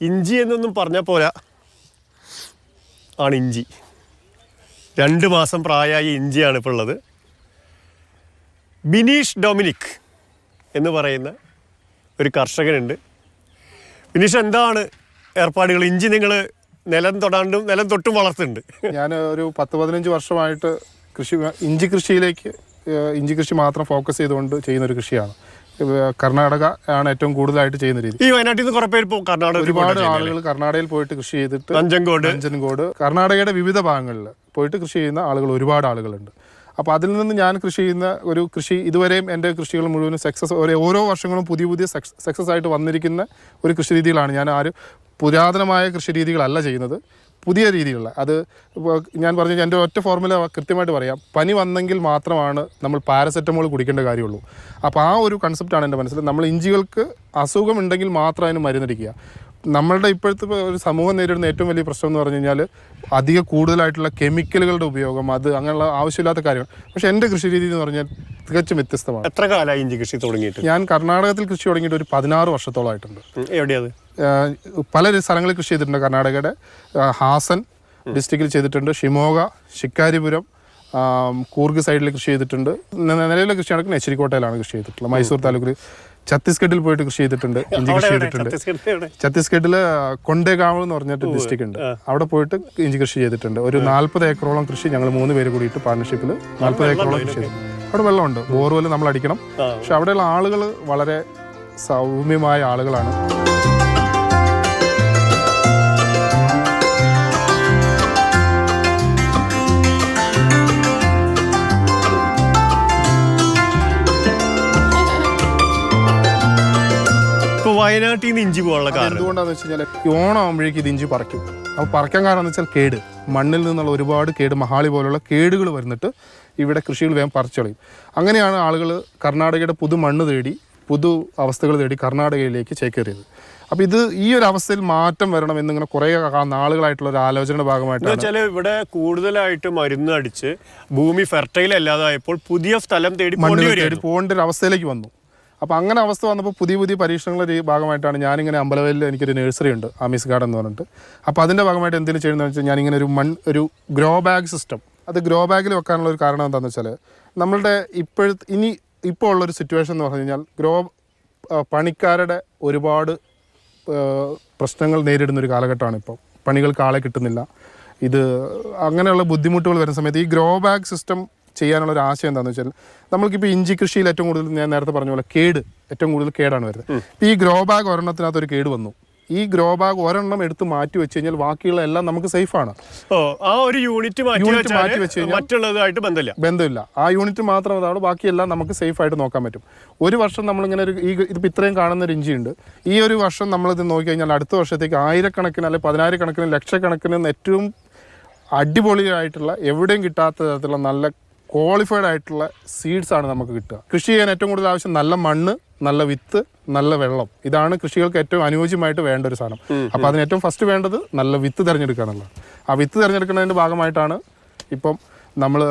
ഇഞ്ചി എന്നൊന്നും പറഞ്ഞ പോരാ. ആണ് ഇഞ്ചി. രണ്ട് മാസം പ്രായമായ ഇഞ്ചിയാണ് ഇപ്പോൾ ഉള്ളത്. ബിനീഷ് ഡൊമിനിക് എന്ന് പറയുന്ന ഒരു കർഷകനുണ്ട്. ബിനീഷ് എന്താണ് ഏർപ്പാടുകൾ? ഇഞ്ചി നിങ്ങൾ നിലം തൊടാണ്ടും നിലം തൊട്ടും വളർത്തുന്നുണ്ട്. ഞാൻ ഒരു പത്ത് പതിനഞ്ച് വർഷമായിട്ട് കൃഷി ഇഞ്ചി കൃഷിയിലേക്ക് ഇഞ്ചി കൃഷി മാത്രം ഫോക്കസ് ചെയ്തുകൊണ്ട് ചെയ്യുന്ന ഒരു കൃഷിയാണ്. കർണാടക ആണ് ഏറ്റവും കൂടുതലായിട്ട് ചെയ്യുന്ന രീതി. ഈ വയനാട്ടിൽ നിന്ന് കുറെ പേര് കർണാടക ഒരുപാട് ആളുകൾ കർണാടകയിൽ പോയിട്ട് കൃഷി ചെയ്തിട്ട് നഞ്ചൻകോട്. അഞ്ചൻകോട് കർണാടകയുടെ വിവിധ ഭാഗങ്ങളിൽ പോയിട്ട് കൃഷി ചെയ്യുന്ന ആളുകൾ ഒരുപാട് ആളുകളുണ്ട്. അപ്പോൾ അതിൽ നിന്ന് ഞാൻ കൃഷി ചെയ്യുന്ന ഒരു കൃഷി ഇതുവരെയും എന്റെ കൃഷികൾ മുഴുവനും സക്സസ് ഓരോ വർഷങ്ങളും പുതിയ പുതിയ സക്സസ് ആയിട്ട് വന്നിരിക്കുന്ന ഒരു കൃഷി രീതികളാണ് ഞാൻ ആരും പുരാതനമായ കൃഷി രീതികളല്ല ചെയ്യുന്നത്. പുതിയ രീതിയിലുള്ള. അത് ഞാൻ പറഞ്ഞ എന്റെ ഒറ്റ ഫോർമുല കൃത്യമായിട്ട് പറയാം. പനി വന്നെങ്കിൽ മാത്രമാണ് നമ്മൾ പാരസെറ്റമോൾ കുടിക്കേണ്ട കാര്യമുള്ളൂ. അപ്പോൾ ആ ഒരു കൺസെപ്റ്റാണ് എന്റെ മനസ്സിൽ. നമ്മൾ ഇഞ്ചികൾക്ക് അസുഖമുണ്ടെങ്കിൽ മാത്രം അതിന് മരുന്നടിക്കുക. നമ്മളുടെ ഇപ്പോഴത്തെ ഒരു സമൂഹം നേരിടുന്ന ഏറ്റവും വലിയ പ്രശ്നം എന്ന് പറഞ്ഞു കഴിഞ്ഞാൽ അധികം കൂടുതലായിട്ടുള്ള കെമിക്കലുകളുടെ ഉപയോഗം അത് അങ്ങനെയുള്ള ആവശ്യമില്ലാത്ത കാര്യങ്ങൾ. പക്ഷേ എന്റെ കൃഷി രീതി എന്ന് പറഞ്ഞാൽ തികച്ചും വ്യത്യസ്തമാണ്. എത്ര കാലമായി ഇഞ്ചി കൃഷി തുടങ്ങിയിട്ട്? ഞാൻ കർണാടകത്തിൽ കൃഷി തുടങ്ങിയിട്ട് ഒരു പതിനാറ് വർഷത്തോളമായിട്ടുണ്ട്. എവിടെയാണ് പല സ്ഥലങ്ങളിൽ കൃഷി ചെയ്തിട്ടുണ്ട്. കർണാടകയുടെ ഹാസൻ ഡിസ്ട്രിക്റ്റിൽ ചെയ്തിട്ടുണ്ട്. ഷിമോഗ ശിക്കാരിപുരം കൂർഗ് സൈഡിൽ കൃഷി ചെയ്തിട്ടുണ്ട്. നിലവിലെ കൃഷി നടക്കുന്ന എച്ചരിക്കോട്ടയിലാണ് കൃഷി ചെയ്തിട്ടുള്ളത്. മൈസൂർ താലൂക്കിൽ ഛത്തീസ്ഗഡിൽ പോയിട്ട് കൃഷി ചെയ്തിട്ടുണ്ട്. ഇഞ്ചി കൃഷി ചെയ്തിട്ടുണ്ട്. ഛത്തീസ്ഗഡിൽ കൊണ്ടേഗാവ് എന്ന് പറഞ്ഞിട്ട് ഡിസ്ട്രിക്ട് ഉണ്ട്. അവിടെ പോയിട്ട് ഇഞ്ചി കൃഷി ചെയ്തിട്ടുണ്ട്. ഒരു നാൽപ്പത് ഏക്കറോളം കൃഷി ഞങ്ങൾ മൂന്ന് പേര് കൂടിയിട്ട് പാർട്ണർഷിപ്പിൽ നാൽപ്പത് ഏക്കറോളം കൃഷി ചെയ്തു. അവിടെ വെള്ളമുണ്ട്. ബോർവെൽ നമ്മൾ അടിക്കണം പക്ഷെ അവിടെയുള്ള ആളുകൾ വളരെ സൗമ്യമായ ആളുകളാണ്. വയനാട്ടിൽ നിന്ന് ഇഞ്ചി പോകാനുള്ള കാരണം? എന്തുകൊണ്ടാന്ന് വെച്ച് കഴിഞ്ഞാൽ ഈ ഓണം ഇത് ഇഞ്ചി പറിക്കും. അപ്പോൾ പറിക്കാൻ കാരണം എന്ന് വെച്ചാൽ കേട്. മണ്ണിൽ നിന്നുള്ള ഒരുപാട് കേട് മഹാളി പോലുള്ള കേടുകൾ വരുന്നിട്ട് ഇവിടെ കൃഷികൾ വേഗം പറിച്ചു കളയും. അങ്ങനെയാണ് ആളുകൾ കർണാടകയുടെ പുതു മണ്ണ് തേടി പുതു അവസ്ഥകൾ തേടി കർണാടകയിലേക്ക് ചേക്കേറിയത്. അപ്പോൾ ഇത് ഈ ഒരു അവസ്ഥയിൽ മാറ്റം വരണം എന്നിങ്ങനെ കുറേ നാളുകളായിട്ടുള്ള ഒരു ആലോചനയുടെ ഭാഗമായിട്ട് വെച്ചാൽ ഇവിടെ കൂടുതലായിട്ട് മരുന്ന് അടിച്ച് ഭൂമി ഫെർട്ടൈൽ അല്ലാതായപ്പോൾ പുതിയ സ്ഥലം തേടി തേടി പോകേണ്ട ഒരു അവസ്ഥയിലേക്ക് വന്നു. അപ്പോൾ അങ്ങനെ അവസ്ഥ വന്നപ്പോൾ പുതിയ പുതിയ പരീക്ഷണങ്ങളുടെ ഭാഗമായിട്ടാണ് ഞാനിങ്ങനെ അമ്പലവയലിൽ എനിക്കൊരു നഴ്സറി ഉണ്ട് ആമീസ് ഗാർഡൻ എന്ന് പറഞ്ഞിട്ട്. അപ്പോൾ അതിന്റെ ഭാഗമായിട്ട് എന്തെങ്കിലും ചെയ്യുന്നതെന്ന് വെച്ചാൽ ഞാനിങ്ങനെ ഒരു മൺ ഒരു ഗ്രോ ബാഗ് സിസ്റ്റം അത് ഗ്രോ ബാഗിൽ വെക്കാനുള്ള ഒരു കാരണം എന്താണെന്ന് വെച്ചാൽ നമ്മളുടെ ഇപ്പോഴത്തെ ഇനി ഇപ്പോൾ ഉള്ളൊരു സിറ്റുവേഷൻ എന്ന് പറഞ്ഞു കഴിഞ്ഞാൽ ഗ്രോ പണിക്കാരുടെ ഒരുപാട് പ്രശ്നങ്ങൾ നേരിടുന്ന ഒരു കാലഘട്ടമാണ് ഇപ്പോൾ പണികൾക്ക് ആളെ കിട്ടുന്നില്ല. ഇത് അങ്ങനെയുള്ള ബുദ്ധിമുട്ടുകൾ വരുന്ന സമയത്ത് ഈ ഗ്രോ ബാഗ് സിസ്റ്റം ചെയ്യാനുള്ള ഒരു ആശയം എന്താണെന്ന് വെച്ചാൽ നമ്മൾക്കിപ്പോൾ ഇഞ്ചി കൃഷിയിൽ ഏറ്റവും കൂടുതൽ ഞാൻ നേരത്തെ പറഞ്ഞ പോലെ കേട് ഏറ്റവും കൂടുതൽ കേടാണ് വരുന്നത്. ഈ ഗ്രോ ബാഗ് ഒരെണ്ണത്തിനകത്ത് ഒരു കേട് വന്നു. ഈ ഗ്രോ ബാഗ് ഒരെണ്ണം എടുത്ത് മാറ്റി വെച്ച് കഴിഞ്ഞാൽ ബാക്കിയുള്ള എല്ലാം നമുക്ക് സേഫ് ആണ്. ആ ഒരു യൂണിറ്റ് വെച്ചാൽ മാറ്റി വെച്ച് കഴിഞ്ഞാൽ- മറ്റുള്ളതായിട്ട് ബന്ധമില്ല. ബന്ധമില്ല. ആ യൂണിറ്റ് മാത്രം അതാണ് ബാക്കിയെല്ലാം നമുക്ക് സേഫ് ആയിട്ട് നോക്കാൻ പറ്റും. ഒരു വർഷം നമ്മളിങ്ങനെ ഒരു ഈ ഇതിപ്പോൾ ഇത്രയും കാണുന്ന ഒരു ഇഞ്ചി ഉണ്ട്. ഈ ഒരു വർഷം നമ്മളിത് നോക്കി കഴിഞ്ഞാൽ അടുത്ത വർഷത്തേക്ക് ആയിരക്കണക്കിന് അല്ലെങ്കിൽ പതിനായിരക്കണക്കിന് ലക്ഷക്കണക്കിന് ഏറ്റവും അടിപൊളിയായിട്ടുള്ള എവിടെയും കിട്ടാത്ത തരത്തിലുള്ള നല്ല ക്വാളിഫൈഡ് ആയിട്ടുള്ള സീഡ്സ് ആണ് നമുക്ക് കിട്ടുക. കൃഷി ചെയ്യാൻ ഏറ്റവും കൂടുതൽ ആവശ്യം നല്ല മണ്ണ് നല്ല വിത്ത് നല്ല വെള്ളം. ഇതാണ് കൃഷികൾക്ക് ഏറ്റവും അനുയോജ്യമായിട്ട് വേണ്ട ഒരു സാധനം. അപ്പോൾ അതിന് ഏറ്റവും ഫസ്റ്റ് വേണ്ടത് നല്ല വിത്ത് തിരഞ്ഞെടുക്കുക എന്നുള്ളത് ആ വിത്ത് തിരഞ്ഞെടുക്കുന്നതിന്റെ ഭാഗമായിട്ടാണ് ഇപ്പം നമ്മൾ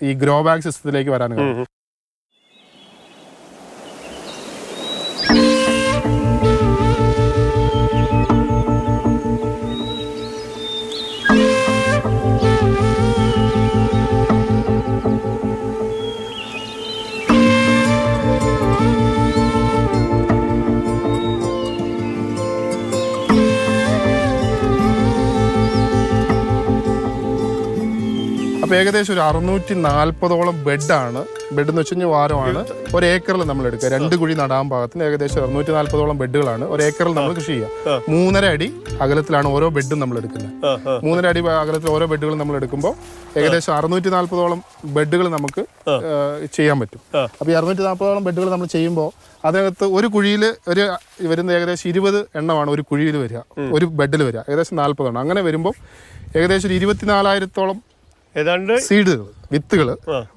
ഈ ഗ്രോ ബാഗ് സിസ്റ്റത്തിലേക്ക് വരാൻ ഏകദേശം ഒരു അറുന്നൂറ്റി നാൽപ്പതോളം ബെഡാണ്. ബെഡ് എന്ന് വെച്ച് കഴിഞ്ഞാൽ വാരമാണ്. ഒരു ഏക്കറിൽ നമ്മൾ എടുക്കുക. രണ്ട് കുഴി നടാൻ പാകത്തിന് ഏകദേശം അറുന്നൂറ്റി നാൽപ്പതോളം ബെഡുകളാണ്. ഒരു ഏക്കറിൽ നമ്മൾ കൃഷി ചെയ്യുക. മൂന്നര അടി അകലത്തിലാണ് ഓരോ ബെഡും നമ്മൾ എടുക്കുന്നത്. മൂന്നര അടി അകലത്തിൽ ഓരോ ബെഡുകളും നമ്മൾ എടുക്കുമ്പോൾ ഏകദേശം അറുന്നൂറ്റി നാൽപ്പതോളം ബെഡുകൾ നമുക്ക് ചെയ്യാൻ പറ്റും. അപ്പൊ അപ്പോൾ ഈ അറുന്നൂറ്റി നാൽപ്പതോളം ബെഡുകൾ നമ്മൾ ചെയ്യുമ്പോൾ അതിനകത്ത് ഒരു കുഴിയിൽ ഒരു വരുന്ന ഏകദേശം ഇരുപത് എണ്ണമാണ് ഒരു കുഴിയിൽ വരിക. ഒരു ബെഡിൽ വരിക. ഏകദേശം നാൽപ്പതെണ്ണം അങ്ങനെ വരുമ്പോൾ ഏകദേശം ഒരു ഇരുപത്തിനാലായിരത്തോളം ഏതാണ്ട്? സീഡുകൾ വിത്തുകൾ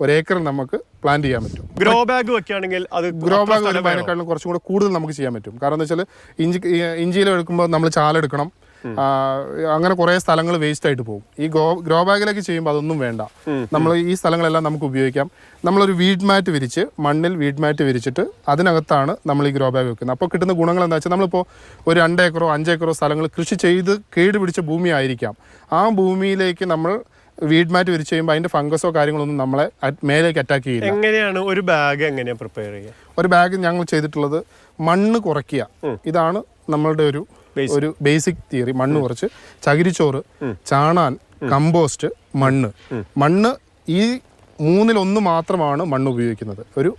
ഒരേക്കറിൽ നമുക്ക് പ്ലാന്റ് ചെയ്യാൻ പറ്റും. ഗ്രോ ബാഗ് വെക്കുകയാണെങ്കിൽ അത് ഗ്രോ ബാഗ് വരുമ്പോഴേക്കാളും വരുമ്പോൾ കുറച്ചും കൂടെ കൂടുതൽ നമുക്ക് ചെയ്യാൻ പറ്റും. കാരണം എന്താ വെച്ചാൽ ഇഞ്ചി ഇഞ്ചിയിൽ എടുക്കുമ്പോൾ നമ്മൾ ചാലെടുക്കണം അങ്ങനെ കുറെ സ്ഥലങ്ങൾ വേസ്റ്റ് ആയിട്ട് പോകും. ഈ ഗ്രോ ഗ്രോ ബാഗിലേക്ക് ചെയ്യുമ്പോൾ അതൊന്നും വേണ്ട. നമ്മൾ ഈ സ്ഥലങ്ങളെല്ലാം നമുക്ക് ഉപയോഗിക്കാം. നമ്മളൊരു വീഡ് മാറ്റ് വിരിച്ച് മണ്ണിൽ വീഡ് മാറ്റ് വിരിച്ചിട്ട് അതിനകത്താണ് നമ്മൾ ഈ ഗ്രോ ബാഗ് വെക്കുന്നത്. അപ്പോൾ കിട്ടുന്ന ഗുണങ്ങൾ എന്താ വെച്ചാൽ നമ്മളിപ്പോൾ ഒരു രണ്ടേക്കറോ അഞ്ചേക്കറോ സ്ഥലങ്ങൾ കൃഷി ചെയ്ത് കേടുപിടിച്ച ഭൂമി ആയിരിക്കാം. ആ ഭൂമിയിലേക്ക് നമ്മൾ വീഡ് മാറ്റ് വിരിച്ചു കഴിയുമ്പോൾ അതിന്റെ ഫംഗസോ കാര്യങ്ങളൊന്നും നമ്മളെ മേലേക്ക് അറ്റാക്ക് ചെയ്യില്ല. എങ്ങനെയാണ് ഒരു ബാഗ് എങ്ങനെയാണ് പ്രിപ്പയർ ചെയ്യുക? ഒരു ബാഗ് ഞങ്ങൾ ചെയ്തിട്ടുള്ളത് മണ്ണ് കുറയ്ക്കുക. ഇതാണ് നമ്മളുടെ ഒരു ഒരു ബേസിക് തിയറി മണ്ണ് കുറച്ച്. ചകിരിച്ചോറ് ചാണാൻ കമ്പോസ്റ്റ് മണ്ണ്. മണ്ണ് ഈ മൂന്നിൽ ഒന്ന് മാത്രമാണ് മണ്ണ് ഉപയോഗിക്കുന്നത്. ഒരു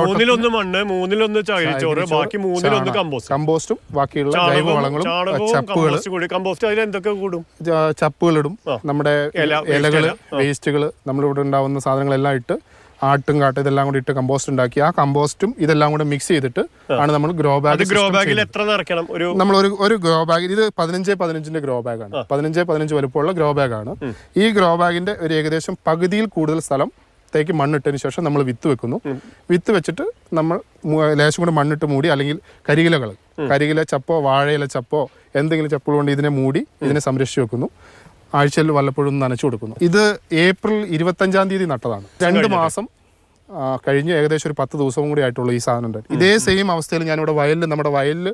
മൂന്നിലൊന്ന് മണ്ണ് മൂന്നിലൊന്ന് ചകിരിച്ചോറ് ബാക്കി മൂന്നിലൊന്ന് കമ്പോസ്റ്റ്. കമ്പോസ്റ്റും ബാക്കിയുള്ള ജൈവ വളങ്ങളും ചപ്പുകൾ കമ്പോസ്റ്റ് അതിൽ എന്തൊക്കെ കൂടും? ചപ്പുകളിടും. നമ്മുടെ ഇലകൾ ഇല. വേസ്റ്റുകൾ നമ്മളിവിടെ ഉണ്ടാവുന്ന സാധനങ്ങളെല്ലാം ഇട്ട് ആട്ടും കാട്ടും ഇതെല്ലാം കൂടി ഇട്ട് കമ്പോസ്റ്റ് ഉണ്ടാക്കി. ആ കമ്പോസ്റ്റും ഇതെല്ലാം കൂടെ മിക്സ് ചെയ്തിട്ട് ആണ് നമ്മൾ ഗ്രോ ബാഗ് ഗ്രോ ബാഗിൽ എത്ര നിറയ്ക്കണം? ഒരു നമ്മൾ ഒരു ഒരു ഗ്രോ ബാഗ് ഇത് പതിനഞ്ച് പതിനഞ്ചിന്റെ ഗ്രോ ബാഗ് ആണ്. പതിനഞ്ച് പതിനഞ്ച് വലുപ്പമുള്ള ഗ്രോ ബാഗ് ആണ്. ഈ ഗ്രോ ബാഗിന്റെ ഒരു ഏകദേശം പകുതിയിൽ കൂടുതൽ സ്ഥലത്തേക്ക് മണ്ണിട്ടതിന് ശേഷം നമ്മൾ വിത്ത് വെക്കുന്നു. വിത്ത് വെച്ചിട്ട് നമ്മൾ ലേശം കൂടെ മണ്ണിട്ട് മൂടി അല്ലെങ്കിൽ കരികിലകൾ കരികില ചപ്പോ വാഴയില ചപ്പോ എന്തെങ്കിലും ചപ്പുകൾ കൊണ്ട് ഇതിനെ മൂടി ഇതിനെ സംരക്ഷിച്ച് വെക്കുന്നു. ആഴ്ചയിൽ വല്ലപ്പോഴും നനച്ചു കൊടുക്കുന്നു. ഇത് ഏപ്രിൽ ഇരുപത്തഞ്ചാം തീയതി നട്ടതാണ്. രണ്ട് മാസം കഴിഞ്ഞ് ഏകദേശം ഒരു പത്ത് ദിവസവും കൂടി ആയിട്ടുള്ള ഈ സാധനം ഉണ്ടായി. ഇതേ സെയിം അവസ്ഥയിൽ ഞാനിവിടെ വയലിൽ നമ്മുടെ വയലിൽ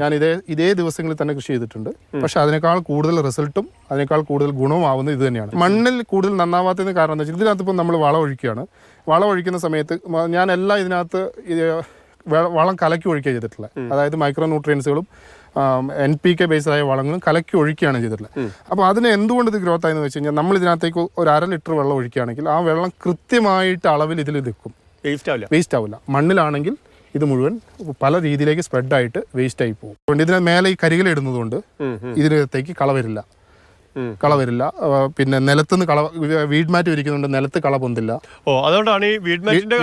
ഞാൻ ഇതേ ഇതേ ദിവസങ്ങളിൽ തന്നെ കൃഷി ചെയ്തിട്ടുണ്ട്. പക്ഷെ അതിനേക്കാൾ കൂടുതൽ റിസൾട്ടും അതിനേക്കാൾ കൂടുതൽ ഗുണവും ആവുന്നത് ഇത് തന്നെയാണ്. മണ്ണിൽ കൂടുതൽ നന്നാവാത്തതിന് കാരണം എന്താ വെച്ചാൽ ഇതിനകത്ത് ഇപ്പം നമ്മൾ വളം ഒഴിക്കുകയാണ്. വളം ഒഴിക്കുന്ന സമയത്ത് ഞാൻ എല്ലാം ഇതിനകത്ത് വളം കലക്കി ഒഴിക്കുക ചെയ്തിട്ടുള്ളത്. അതായത് മൈക്രോ ന്യൂട്രിയൻസുകളും എൻ പി കെ ബേസ്ഡായ വളങ്ങളും കലക്കി ഒഴിക്കുകയാണ് ചെയ്തിട്ടുള്ളത്. അപ്പോൾ അതിന് എന്തുകൊണ്ട് ഇത് ഗ്രോത്ത് ആയെന്ന് വെച്ച് കഴിഞ്ഞാൽ നമ്മൾ ഇതിനകത്തേക്ക് ഒരു അര ലിറ്റർ വെള്ളം ഒഴിക്കുകയാണെങ്കിൽ ആ വെള്ളം കൃത്യമായിട്ട് അളവിൽ ഇതിൽ നിൽക്കും. വേസ്റ്റ് ആവില്ല. വേസ്റ്റ് ആവില്ല. മണ്ണിലാണെങ്കിൽ ഇത് മുഴുവൻ പല രീതിയിലേക്ക് സ്പ്രെഡ് ആയിട്ട് വേസ്റ്റ് ആയി പോകും. അതുകൊണ്ട് ഇതിന് മേലെ ഈ കരികൾ ഇടുന്നതുകൊണ്ട് ഉം, ഇതിനകത്തേക്ക് കള വരില്ല. കള വരില്ല. പിന്നെ നിലത്തുനിന്ന് കള വീഡ് മാറ്റ് വിരിക്കുന്നുണ്ട് നിലത്ത് കള പൊന്തില്ല. ഓ അതുകൊണ്ടാണ് ഈ വീഡ് മാറ്റിന്റെ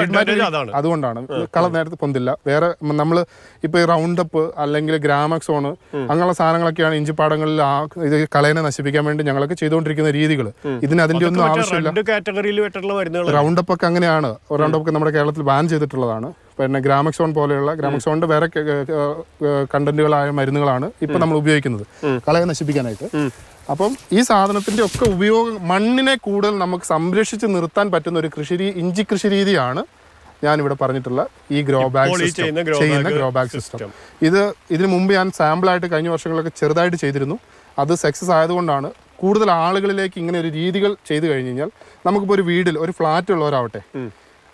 അതുകൊണ്ടാണ്. കള നേരത്തെ പൊന്തില്ല. വേറെ നമ്മൾ ഇപ്പൊ ഈ റൗണ്ട് അപ്പ് അല്ലെങ്കിൽ ഗ്രാമക്സോണ് അങ്ങനെയുള്ള സാധനങ്ങളൊക്കെയാണ് ഇഞ്ചിപ്പാടങ്ങളിൽ ആ ഇത് കളയെ നശിപ്പിക്കാൻ വേണ്ടി ഞങ്ങളൊക്കെ ചെയ്തുകൊണ്ടിരിക്കുന്ന രീതികൾ. ഇതിന് അതിന്റെ ഒന്നും ആവശ്യമില്ല. റൗണ്ട് അപ്പ് ഒക്കെ അങ്ങനെയാണ്. റൗണ്ട് അപ്പ് ഒക്കെ നമ്മുടെ കേരളത്തിൽ ബാൻ ചെയ്തിട്ടുള്ളതാണ്. പിന്നെ ഗ്രാമക്സോൺ പോലെയുള്ള ഗ്രാമക്സോണിന്റെ വേറെ കണ്ടന്റുകളായ മരുന്നുകളാണ് ഇപ്പൊ നമ്മൾ ഉപയോഗിക്കുന്നത്. കളയെ നശിപ്പിക്കാനായിട്ട്. അപ്പം ഈ സാധനത്തിന്റെ ഒക്കെ ഉപയോഗം മണ്ണിനെ കൂടുതൽ നമുക്ക് സംരക്ഷിച്ച് നിർത്താൻ പറ്റുന്ന ഒരു കൃഷി ഇഞ്ചി കൃഷി രീതിയാണ് ഞാൻ ഇവിടെ പറഞ്ഞിട്ടുള്ള ഈ ഗ്രോ ബാഗ് സിസ്റ്റം. ചെയ്യുന്ന ഗ്രോ ബാഗ് സിസ്റ്റം. ഇത് ഇതിനു മുമ്പ് ഞാൻ സാമ്പിൾ ആയിട്ട് കഴിഞ്ഞ വർഷങ്ങളൊക്കെ ചെറുതായിട്ട് ചെയ്തിരുന്നു. അത് സക്സസ് ആയതുകൊണ്ടാണ് കൂടുതൽ ആളുകളിലേക്ക് ഇങ്ങനെ ഒരു രീതികൾ ചെയ്തു കഴിഞ്ഞു കഴിഞ്ഞാൽ നമുക്കിപ്പോൾ ഒരു വീടിൽ ഒരു ഫ്ലാറ്റ് ഉള്ളവരാവട്ടെ.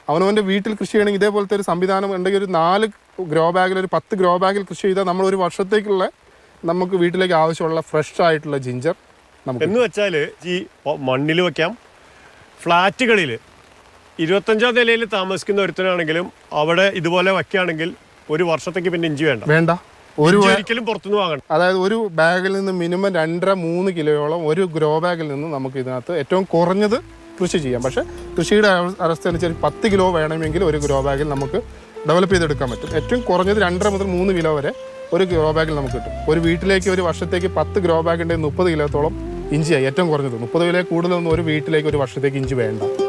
അവനവന്റെ വീട്ടിൽ കൃഷി ചെയ്യണമെങ്കിൽ ഇതേപോലത്തെ ഒരു സംവിധാനം ഉണ്ടെങ്കിൽ ഒരു നാല് ഗ്രോ ബാഗിൽ ഒരു പത്ത് ഗ്രോ ബാഗിൽ കൃഷി ചെയ്താൽ നമ്മൾ ഒരു വർഷത്തേക്കുള്ള നമുക്ക് വീട്ടിലേക്ക് ആവശ്യമുള്ള ഫ്രഷ് ആയിട്ടുള്ള ജിഞ്ചർ നമുക്ക് എന്ന് വെച്ചാൽ ഈ മണ്ണിൽ വെക്കാം. ഫ്ലാറ്റുകളിൽ ഇരുപത്തഞ്ചാം നിലയിൽ താമസിക്കുന്ന ഒരുത്തനാണെങ്കിലും അവിടെ ഇതുപോലെ വയ്ക്കുകയാണെങ്കിൽ ഒരു വർഷത്തേക്ക് പിന്നെ ഇഞ്ചി വേണ്ട. വേണ്ട. ഒരു ഒരിക്കലും പുറത്തുനിന്ന് വാങ്ങണം അതായത് ഒരു ബാഗിൽ നിന്ന് മിനിമം രണ്ടര മൂന്ന് കിലോയോളം ഒരു ഗ്രോ ബാഗിൽ നിന്ന് നമുക്ക് ഇതിനകത്ത് ഏറ്റവും കുറഞ്ഞത് കൃഷി ചെയ്യാം. പക്ഷേ കൃഷിയുടെ അവ- അവസ്ഥ അനുസരിച്ച് പത്ത് കിലോ വേണമെങ്കിൽ ഒരു ഗ്രോ ബാഗിൽ നമുക്ക് ഡെവലപ്പ് ചെയ്തെടുക്കാൻ പറ്റും. ഏറ്റവും കുറഞ്ഞത് രണ്ടര മുതൽ മൂന്ന് കിലോ വരെ ഒരു ഗ്രോ ബാഗിൽ നമുക്ക് കിട്ടും. ഒരു വീട്ടിലേക്ക് ഒരു വർഷത്തേക്ക് പത്ത് ഗ്രോ ബാഗിന്റെ മുപ്പത് കിലോത്തോളം ഇഞ്ചിയായി ഏറ്റവും കുറഞ്ഞത്. മുപ്പത് കിലോ കൂടുതലൊന്നും ഒരു വീട്ടിലേക്ക് ഒരു വർഷത്തേക്ക് ഇഞ്ചി വേണ്ട.